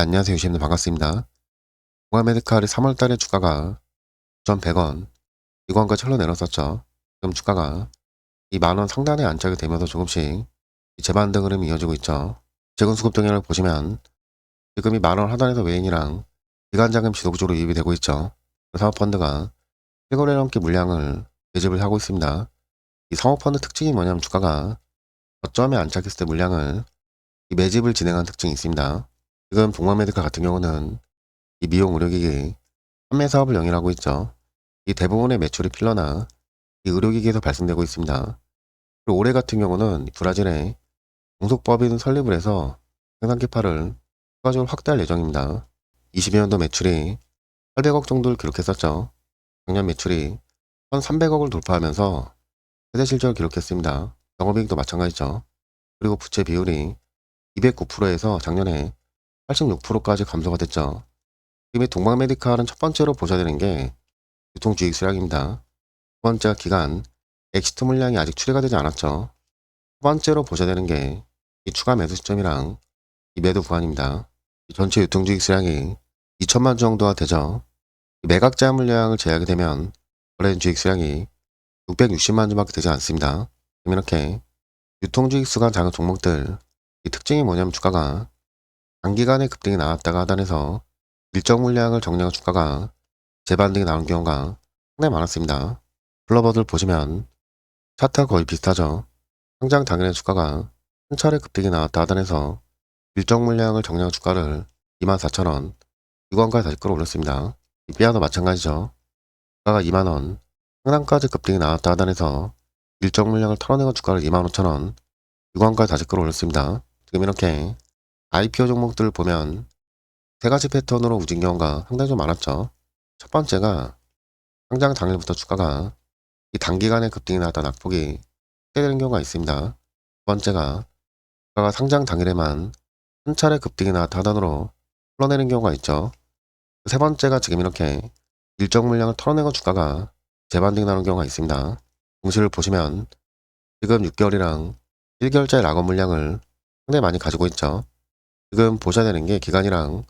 네, 안녕하세요. 유시입니다. 반갑습니다. 공화메디칼이 3월달에 주가가 9,100원, 이관까지 흘러내렸었죠. 지금 주가가 이 만원 상단에 안착이 되면서 조금씩 이 재반등 흐름이 이어지고 있죠. 최근 수급 동향을 보시면 지금 이 만원 하단에서 외인이랑 기관자금 지속적으로 유입이 되고 있죠. 사모펀드가 7거래 넘게 물량을 매집을 하고 있습니다. 이 사모펀드 특징이 뭐냐면 주가가 저점에 안착했을 때 물량을 이 매집을 진행한 특징이 있습니다. 지금 동마메디카 같은 경우는 이 미용 의료기기 판매 사업을 영위하고 있죠. 이 대부분의 매출이 필러나 이 의료기기에서 발생되고 있습니다. 그리고 올해 같은 경우는 브라질에 공속법인 설립을 해서 생산 기파를 추가적으로 확대할 예정입니다. 22년도 매출이 800억 정도를 기록했었죠. 작년 매출이 1,300억을 돌파하면서 최대 실적을 기록했습니다. 영업이익도 마찬가지죠. 그리고 부채 비율이 209%에서 작년에 86%까지 감소가 됐죠. 지금 이 동방메디칼은 첫 번째로 보셔야 되는 게 유통주익 수량입니다. 두 번째가 기간, 엑시트 물량이 아직 추리가 되지 않았죠. 첫 번째로 보셔야 되는 게 이 추가 매수 시점이랑 이 매도 구간입니다. 이 전체 유통주익 수량이 2천만 주 정도가 되죠. 이 매각 제한 물량을 제하게 되면 거래된 주익 수량이 660만 주밖에 되지 않습니다. 그럼 이렇게 유통주익 수가 작은 종목들 이 특징이 뭐냐면 주가가 단기간에 급등이 나왔다가 하단에서 일정 물량을 정리한 주가가 재반등이 나온 경우가 상당히 많았습니다. 플러버들 보시면 차트가 거의 비슷하죠. 상장 당일의 주가가 한 차례 급등이 나왔다 하단에서 일정 물량을 정리한 주가를 24,000원, 6원까지 다시 끌어올렸습니다. 이 삐아도 마찬가지죠. 주가가 2만원, 상단까지 급등이 나왔다 하단에서 일정 물량을 털어내고 주가를 25,000원, 6원까지 다시 끌어올렸습니다. 지금 이렇게 IPO 종목들을 보면 세 가지 패턴으로 우진 경우가 상당히 좀 많았죠. 첫 번째가 상장 당일부터 주가가 이 단기간에 급등이 나왔다 낙폭이 확대되는 경우가 있습니다. 두 번째가 주가가 상장 당일에만 한 차례 급등이 나왔다 하단으로 흘러내는 경우가 있죠. 세 번째가 지금 이렇게 일정 물량을 털어내고 주가가 재반등이 나는 경우가 있습니다. 공시를 보시면 지금 6개월이랑 1개월짜리 락업 물량을 상당히 많이 가지고 있죠. 지금 보셔야 되는 게 기간이랑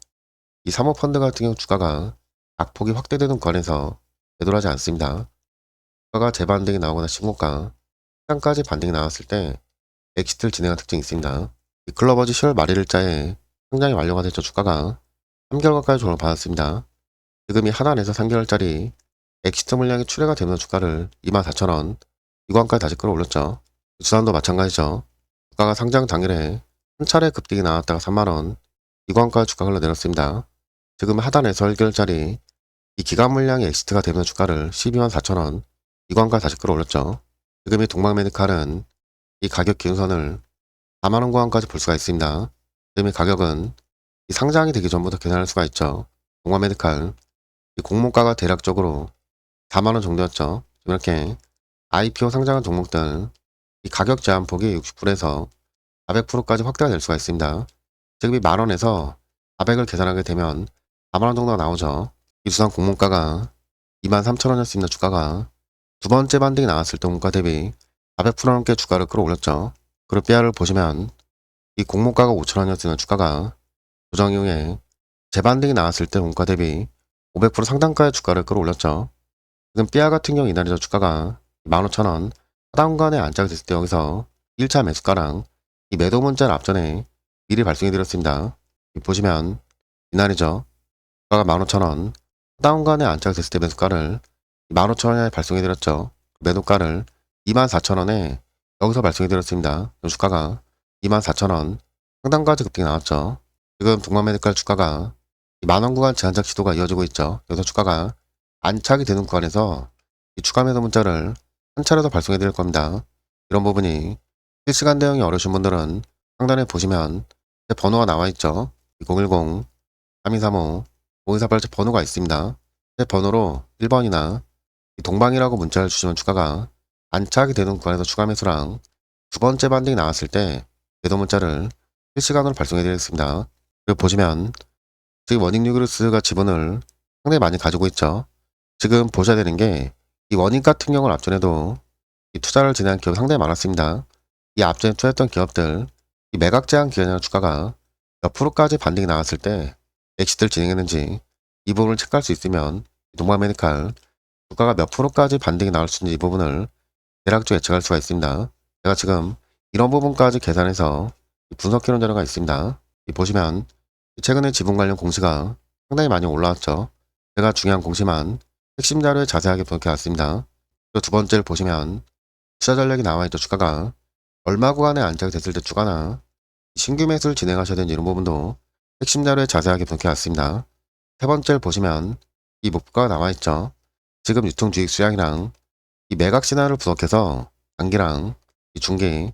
이 사모펀드 같은 경우 주가가 악폭이 확대되는 구간에서 매도하지 않습니다. 주가가 재반등이 나오거나 신고가 시장까지 반등이 나왔을 때 엑시트를 진행한 특징이 있습니다. 이 클로버즈 10월 말일자에 상장이 완료가 됐죠. 주가가 3개월 가까지 조정을 받았습니다. 지금 이 하단에서 3개월짜리 엑시트 물량이 출회가 되면서 주가를 24,000원, 6원까지 다시 끌어올렸죠. 주단도 마찬가지죠. 주가가 상장 당일에 한 차례 급등이 나왔다가 3만원, 2관까지 주가 흘러내렸습니다. 지금 하단에서 1개월짜리 이 기간 물량이 엑시트가 되면서 주가를 12만 4천원, 2관까지 다시 끌어올렸죠. 지금 이 동방메디칼은 이 가격 기준선을 4만원 구간까지 볼 수가 있습니다. 지금 이 가격은 이 상장이 되기 전부터 계산할 수가 있죠. 동방메디칼 이 공모가가 대략적으로 4만원 정도였죠. 이렇게 IPO 상장한 종목들 이 가격 제한폭이 60%에서 400%까지 확대가 될 수가 있습니다. 지금 이 만원에서 400을 계산하게 되면 4만원 정도가 나오죠. 이 수상 공모가가 23,000원이었습니다. 주가가 두 번째 반등이 나왔을 때 원가 대비 400% 넘게 주가를 끌어올렸죠. 그리고 삐아를 보시면 이 공모가가 5,000원이었으면 주가가 조정 이후에 재반등이 나왔을 때 원가 대비 500% 상단가의 주가를 끌어올렸죠. 지금 삐아 같은 경우 이날이죠. 주가가 15,000원 하단간에 안착이 됐을 때 여기서 1차 매수가랑 이 매도 문자를 앞전에 미리 발송해 드렸습니다. 보시면 이날이죠. 주가가 15,000원 하단간에 안착됐을 때 매수가를 15,000원에 발송해 드렸죠. 매도가를 24,000원에 여기서 발송해 드렸습니다. 주가가 24,000원 상단까지 급등이 나왔죠. 지금 동방메디칼 주가가 만원 구간 제한적 시도가 이어지고 있죠. 여기서 주가가 안착이 되는 구간에서 이 추가 매도 문자를 한 차례 더 발송해 드릴 겁니다. 이런 부분이 실시간 대응이 어려우신 분들은 상단에 보시면 제 번호가 나와 있죠. 010 3235 5248제 번호가 있습니다. 제 번호로 1번이나 동방이라고 문자를 주시면 추가가 안착이 되는 구간에서 추가 매수랑 두 번째 반등이 나왔을 때 매도 문자를 실시간으로 발송해 드리겠습니다. 그리고 보시면 지금 워닝 뉴그루스가 지분을 상당히 많이 가지고 있죠. 지금 보셔야 되는 게 이 워닝 같은 경우는 앞전에도 이 투자를 진행한 기업이 상당히 많았습니다. 이 앞전에 투자했던 기업들 이 매각 제한 기간이나 주가가 몇 프로까지 반등이 나왔을 때 엑시트를 진행했는지 이 부분을 체크할 수 있으면 동마메디칼 주가가 몇 프로까지 반등이 나올 수 있는지 이 부분을 대략적으로 예측할 수가 있습니다. 제가 지금 이런 부분까지 계산해서 분석해놓은 자료가 있습니다. 이 보시면 최근에 지분 관련 공시가 상당히 많이 올라왔죠. 제가 중요한 공시만 핵심 자료에 자세하게 분석해왔습니다. 또두 번째를 보시면 투자 전략이 나와있죠. 주가가 얼마 구간에 안착이 됐을 때 주가나 신규 매수를 진행하셔야 되는 이런 부분도 핵심 자료에 자세하게 분석해왔습니다. 세 번째를 보시면 이 목표가 나와있죠. 지금 유통 주익 수량이랑 이 매각 신화를 분석해서 단기랑 이 중기,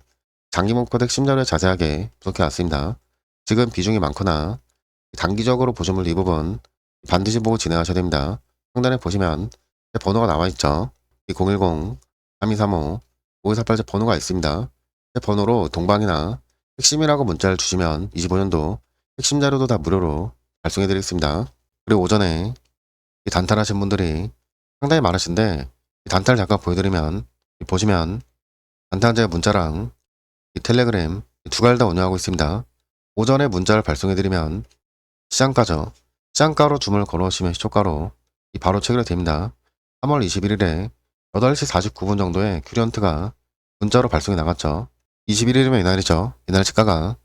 장기 목표 핵심 자료에 자세하게 분석해왔습니다. 지금 비중이 많거나 단기적으로 보시면 이 부분 반드시 보고 진행하셔야 됩니다. 상단에 보시면 제 번호가 나와있죠. 이 010, 3235, 5248제 번호가 있습니다. 제 번호로 동방이나 핵심이라고 문자를 주시면 25년도 핵심 자료도 다 무료로 발송해 드리겠습니다. 그리고 오전에 이 단탈하신 분들이 상당히 많으신데 이 단타를 잠깐 보여드리면 이 보시면 단타제가 문자랑 이 텔레그램 이두 가지를 다 운영하고 있습니다. 오전에 문자를 발송해드리면 시장가죠. 시장가로 주문을 걸어오시면 시초가로 이 바로 체결됩니다. 3월 21일에 8시 49분 정도에 큐리언트가 문자로 발송이 나갔죠. 21일이면 이날이죠. 이날 주가가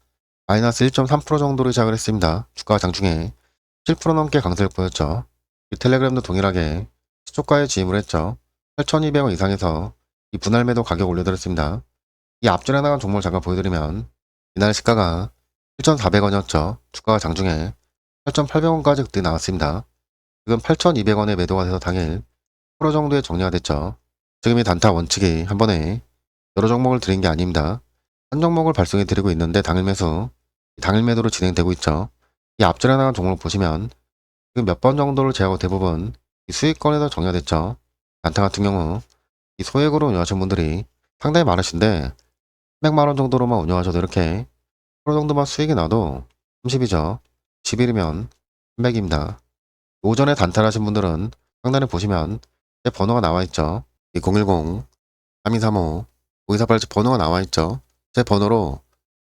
마이너스 1.3% 정도로 시작을 했습니다. 주가 장중에 7% 넘게 강세를 보였죠. 이 텔레그램도 동일하게 시초가에 지임을 했죠. 8,200원 이상에서 이 분할 매도 가격 올려드렸습니다. 이 앞전에 나간 종목을 잠깐 보여드리면 이날 시가가 7,400원이었죠. 주가가 장중에 8,800원까지 그때 나왔습니다. 지금 8,200원에 매도가 돼서 당일 10% 정도의 정리가 됐죠. 지금 이 단타 원칙이 한 번에 여러 종목을 드린 게 아닙니다. 한 종목을 발송해 드리고 있는데 당일 매수, 당일 매도로 진행되고 있죠. 이 앞전에 나간 종목을 보시면 지금 몇번 정도를 제하고 대부분 이 수익권에서 정리가 됐죠. 단타 같은 경우 이 소액으로 운영하시는 분들이 상당히 많으신데 300만원 정도로만 운영하셔도 이렇게 프로 정도만 수익이 나도 30이죠. 10일이면 300입니다. 오전에 단타하신 분들은 상단에 보시면 제 번호가 나와 있죠. 이 010, 3235, 5248 번호가 나와 있죠. 제 번호로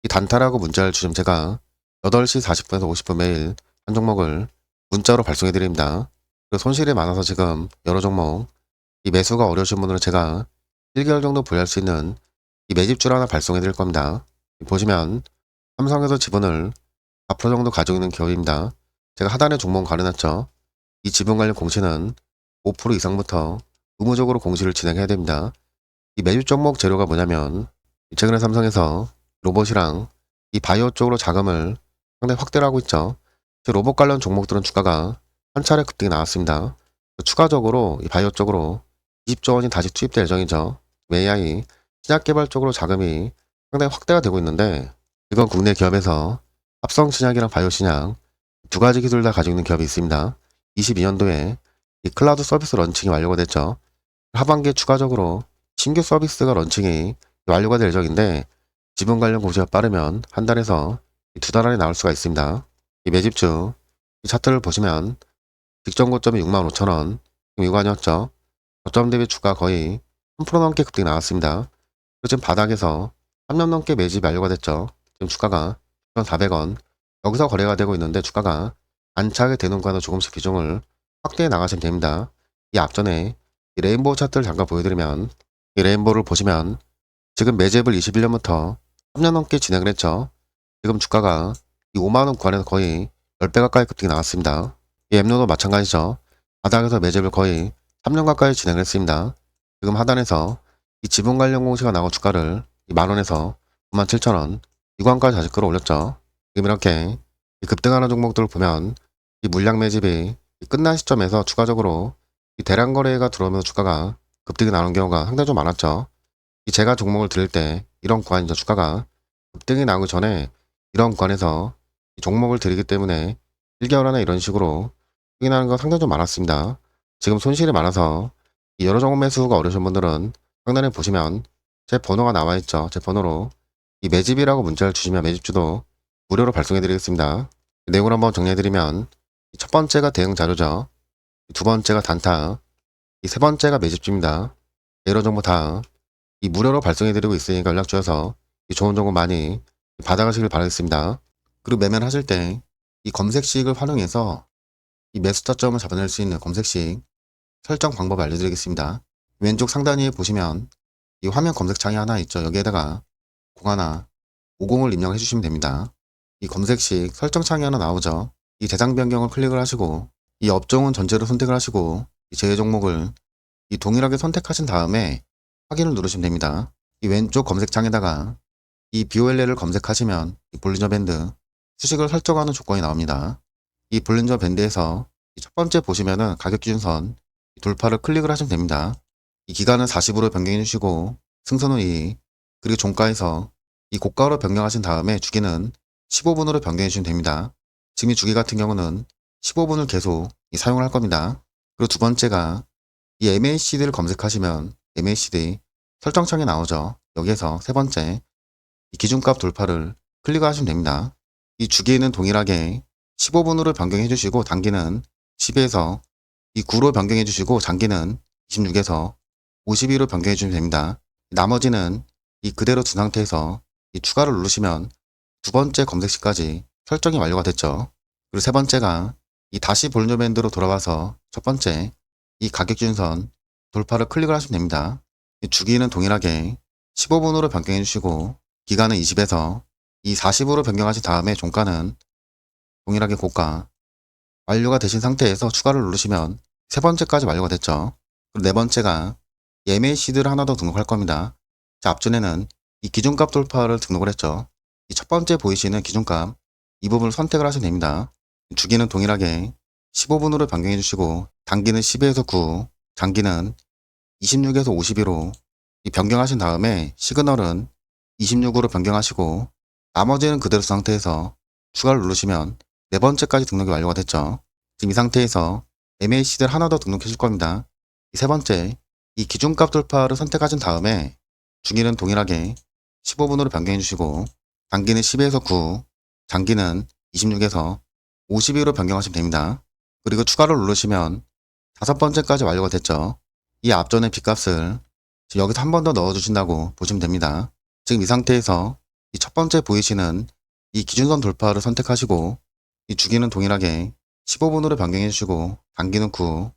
이 단타라고 문자를 주시면 제가 8시 40분에서 50분 매일 한 종목을 문자로 발송해 드립니다. 손실이 많아서 지금 여러 종목 이 매수가 어려우신 분들은 제가 1개월 정도 보유할 수 있는 이 매집줄 하나 발송해 드릴 겁니다. 보시면 삼성에서 지분을 4% 정도 가지고 있는 기업입니다. 제가 하단에 종목 가려놨죠. 이 지분 관련 공시는 5% 이상부터 의무적으로 공시를 진행해야 됩니다. 이 매집 종목 재료가 뭐냐면 최근에 삼성에서 로봇이랑 이 바이오 쪽으로 자금을 상당히 확대를 하고 있죠. 그 로봇 관련 종목들은 주가가 한 차례 급등이 나왔습니다. 추가적으로 이 바이오 쪽으로 20조 원이 다시 투입될 예정이죠. AI 신약 개발 쪽으로 자금이 상당히 확대가 되고 있는데 이건 국내 기업에서 합성 신약이랑 바이오 신약 두 가지 기술 다 가지고 있는 기업이 있습니다. 22년도에 이 클라우드 서비스 런칭이 완료가 됐죠. 하반기에 추가적으로 신규 서비스가 런칭이 완료가 될 예정인데 지분 관련 공시가 빠르면 한 달에서 두 달 안에 나올 수가 있습니다. 이 매집주 이 차트를 보시면 직전 고점이 65,000원 미관이었죠. 저점 대비 주가 거의 3% 넘게 급등이 나왔습니다. 그리고 지금 바닥에서 3년 넘게 매집이 완료가 됐죠. 지금 주가가 1,400원 여기서 거래가 되고 있는데 주가가 안착이 되는 과도 조금씩 비중을 확대해 나가시면 됩니다. 이 앞전에 이 레인보우 차트를 잠깐 보여드리면 이 레인보우를 보시면 지금 매집을 21년부터 3년 넘게 진행을 했죠. 지금 주가가 이 5만원 구간에서 거의 10배 가까이 급등이 나왔습니다. 이 엠노도 마찬가지죠. 바닥에서 매집을 거의 3년 가까이 진행을 했습니다. 지금 하단에서 이 지분 관련 공시가 나고 주가를 이 만원에서 97,000원 이관까지 다시 끌어올렸죠. 지금 이렇게 이 급등하는 종목들을 보면 이 물량 매집이 이 끝난 시점에서 추가적으로 이 대량 거래가 들어오면서 주가가 급등이 나오는 경우가 상당히 좀 많았죠. 이 제가 종목을 들을 때 이런 구간이죠. 주가가 급등이 나오기 전에 이런 구간에서 이 종목을 드리기 때문에 1개월 안에 이런 식으로 나는 건 상당히 좀 많았습니다. 지금 손실이 많아서 이 여러 종목 매수가 어려우신 분들은 상단에 보시면 제 번호가 나와 있죠. 제 번호로 이 매집이라고 문자를 주시면 매집주도 무료로 발송해 드리겠습니다. 내용을 한번 정리해 드리면 첫 번째가 대응 자료죠. 두 번째가 단타, 이 세 번째가 매집주입니다. 이런 정보 다 이 무료로 발송해 드리고 있으니까 연락 주셔서 이 좋은 정보 많이 받아가시길 바라겠습니다. 그리고 매매를 하실 때 이 검색식을 활용해서 이 매수 타점을 잡아낼 수 있는 검색식 설정 방법 알려드리겠습니다. 왼쪽 상단위에 보시면 이 화면 검색창이 하나 있죠. 여기에다가 01, 50을 입력해 주시면 됩니다. 이 검색식 설정창이 하나 나오죠. 이 대상 변경을 클릭을 하시고 이 업종은 전체로 선택을 하시고 이 제외 종목을 이 동일하게 선택하신 다음에 확인을 누르시면 됩니다. 이 왼쪽 검색창에다가 이 BOLL을 검색하시면 이 볼리저 밴드 수식을 설정하는 조건이 나옵니다. 이 볼린저 밴드에서 이 첫 번째 보시면은 가격 기준선 이 돌파를 클릭을 하시면 됩니다. 이 기간은 40으로 변경해 주시고 승선은 2 그리고 종가에서 이 고가로 변경하신 다음에 주기는 15분으로 변경해 주시면 됩니다. 지금 이 주기 같은 경우는 15분을 계속 이 사용을 할 겁니다. 그리고 두 번째가 이 MACD를 검색하시면 MACD 설정창에 나오죠. 여기에서 세 번째 이 기준값 돌파를 클릭하시면 됩니다. 이 주기는 동일하게 15분으로 변경해 주시고 단기는 10에서 이 9로 변경해 주시고 장기는 26에서 52로 변경해 주시면 됩니다. 나머지는 이 그대로 둔 상태에서 이 추가를 누르시면 두 번째 검색 시까지 설정이 완료가 됐죠. 그리고 세 번째가 이 다시 볼륨 밴드로 돌아와서 첫 번째 이 가격 기준선 돌파를 클릭을 하시면 됩니다. 이 주기는 동일하게 15분으로 변경해 주시고 기간은 20에서 이 40으로 변경하신 다음에 종가는 동일하게 고가 완료가 되신 상태에서 추가를 누르시면 세 번째까지 완료가 됐죠. 그리고 네 번째가 MACD를 하나 더 등록할 겁니다. 자, 앞전에는 이 기준값 돌파를 등록을 했죠. 이 첫 번째 보이시는 기준값 이 부분을 선택을 하시면 됩니다. 주기는 동일하게 15분으로 변경해 주시고 단기는 10에서 9, 장기는 26에서 52로 이 변경하신 다음에 시그널은 26으로 변경하시고 나머지는 그대로 상태에서 추가를 누르시면 네 번째까지 등록이 완료가 됐죠. 지금 이 상태에서 MACD를 하나 더 등록해 줄 겁니다. 이 세 번째, 이 기준값 돌파를 선택하신 다음에 주기는 동일하게 15분으로 변경해 주시고 단기는 10에서 9, 장기는 26에서 52로 변경하시면 됩니다. 그리고 추가를 누르시면 다섯 번째까지 완료가 됐죠. 이 앞전의 지금 여기서 한 번 더 넣어주신다고 보시면 됩니다. 지금 이 상태에서 이 첫 번째 보이시는 이 기준선 돌파를 선택하시고 이 주기는 동일하게 15분으로 변경해 주시고 단기는 9,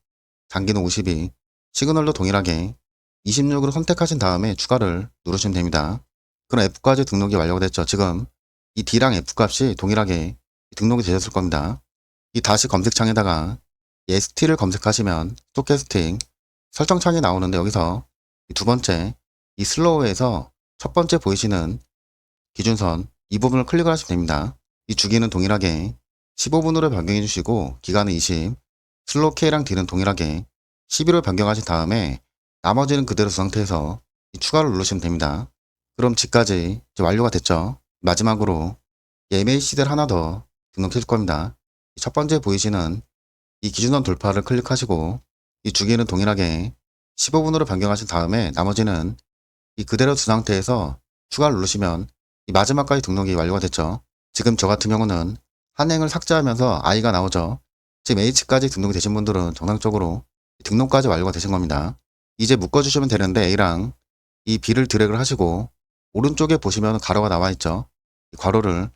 장기는 52, 시그널도 동일하게 26으로 선택하신 다음에 추가를 누르시면 됩니다. 그럼 F까지 등록이 완료가 됐죠. 지금 이 D랑 F 값이 동일하게 등록이 되셨을 겁니다. 이 다시 검색창에다가 이 ST를 검색하시면 스토캐스팅 설정창이 나오는데 여기서 이두 번째 이 슬로우에서 첫 번째 보이시는 기준선 이 부분을 클릭을 하시면 됩니다. 이 주기는 동일하게 15분으로 변경해 주시고 기간은 20, 슬로우 K랑 D는 동일하게 11로 변경하신 다음에 나머지는 그대로 두 상태에서 이 추가를 누르시면 됩니다. 그럼 지까지 완료가 됐죠. 마지막으로 이 MACD를 하나 더 등록해 줄 겁니다. 이첫 번째 보이시는 이 기준선 돌파를 클릭하시고 이 주기는 동일하게 15분으로 변경하신 다음에 나머지는 이 그대로 두 상태에서 추가를 누르시면 이 마지막까지 등록이 완료가 됐죠. 지금 저 같은 경우는 한행을 삭제하면서 I가 나오죠. 지금 H까지 등록이 되신 분들은 정상적으로 등록까지 완료가 되신 겁니다. 이제 묶어주시면 되는데 A랑 이 B를 드래그를 하시고 오른쪽에 보시면 가로가 나와 있죠. 이 괄호를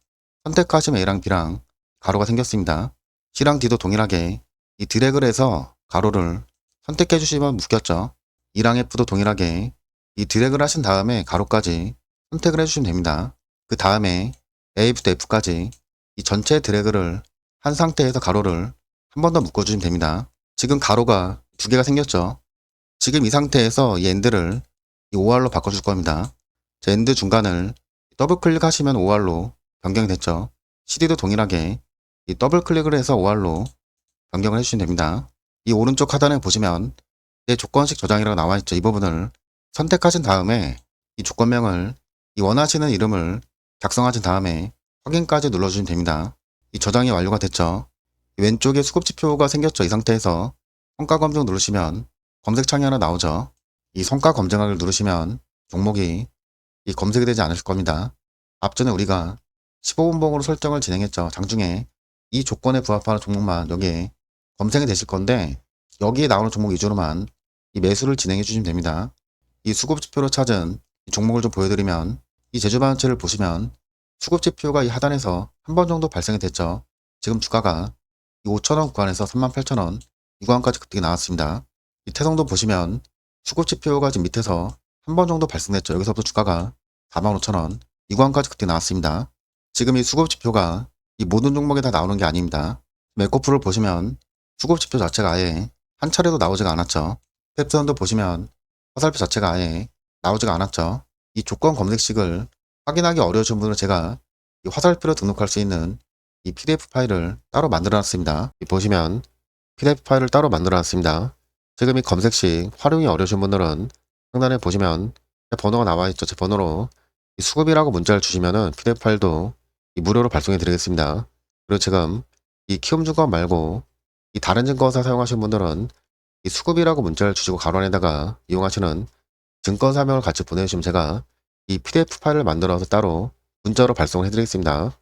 선택하시면 A랑 B랑 가로가 생겼습니다. C랑 D도 동일하게 이 드래그를 해서 가로를 선택해 주시면 묶였죠. E랑 F도 동일하게 이 드래그를 하신 다음에 가로까지 선택을 해주시면 됩니다. 그 다음에 A부터 F까지 이 전체 드래그를 한 상태에서 가로를 한 번 더 묶어주시면 됩니다. 지금 가로가 두 개가 생겼죠. 지금 이 상태에서 이 엔드를 이 OR로 바꿔줄 겁니다. 자, 엔드 중간을 더블 클릭하시면 OR로 변경이 됐죠. CD도 동일하게 이 더블 클릭을 해서 OR로 변경을 해주시면 됩니다. 이 오른쪽 하단에 보시면 내 조건식 저장이라고 나와 있죠. 이 부분을 선택하신 다음에 이 조건명을 이 원하시는 이름을 작성하신 다음에 확인까지 눌러주시면 됩니다. 이 저장이 완료가 됐죠. 이 왼쪽에 수급지표가 생겼죠. 이 상태에서 성과 검증 누르시면 검색창이 하나 나오죠. 이 성과 검증하기를 누르시면 종목이 이 검색이 되지 않을 겁니다. 앞전에 우리가 15분봉으로 설정을 진행했죠. 장중에 이 조건에 부합하는 종목만 여기에 검색이 되실 건데 여기에 나오는 종목 위주로만 이 매수를 진행해 주시면 됩니다. 이 수급지표로 찾은 이 종목을 좀 보여드리면 이 제주반체를 보시면 수급지표가 이 하단에서 한 번 정도 발생이 됐죠. 지금 주가가 이 5천원 구간에서 38,000원 이 구간까지 급등이 나왔습니다. 이 태성도 보시면 수급 지표가 지금 밑에서 한 번 정도 발생됐죠. 여기서부터 주가가 45,000원 이 구간까지 급등이 나왔습니다. 지금 이 수급 지표가 이 모든 종목에 다 나오는 게 아닙니다. 메코프를 보시면 수급 지표 자체가 아예 한 차례도 나오지가 않았죠. 펩선도 보시면 화살표 자체가 아예 나오지가 않았죠. 이 조건 검색식을 확인하기 어려우신 분들은 제가 이 화살표로 등록할 수 있는 이 PDF 파일을 따로 만들어 놨습니다. 이 보시면 PDF 파일을 따로 만들어 놨습니다. 지금 이 검색식 활용이 어려우신 분들은 상단에 보시면 제 번호가 나와 있죠. 제 번호로 이 수급이라고 문자를 주시면은 PDF 파일도 이 무료로 발송해 드리겠습니다. 그리고 지금 이 키움 증권 말고 이 다른 증권사 사용하시는 분들은 이 수급이라고 문자를 주시고 가로 안에다가 이용하시는 증권 사명을 같이 보내주시면 제가 이 PDF 파일을 만들어서 따로 문자로 발송을 해드리겠습니다.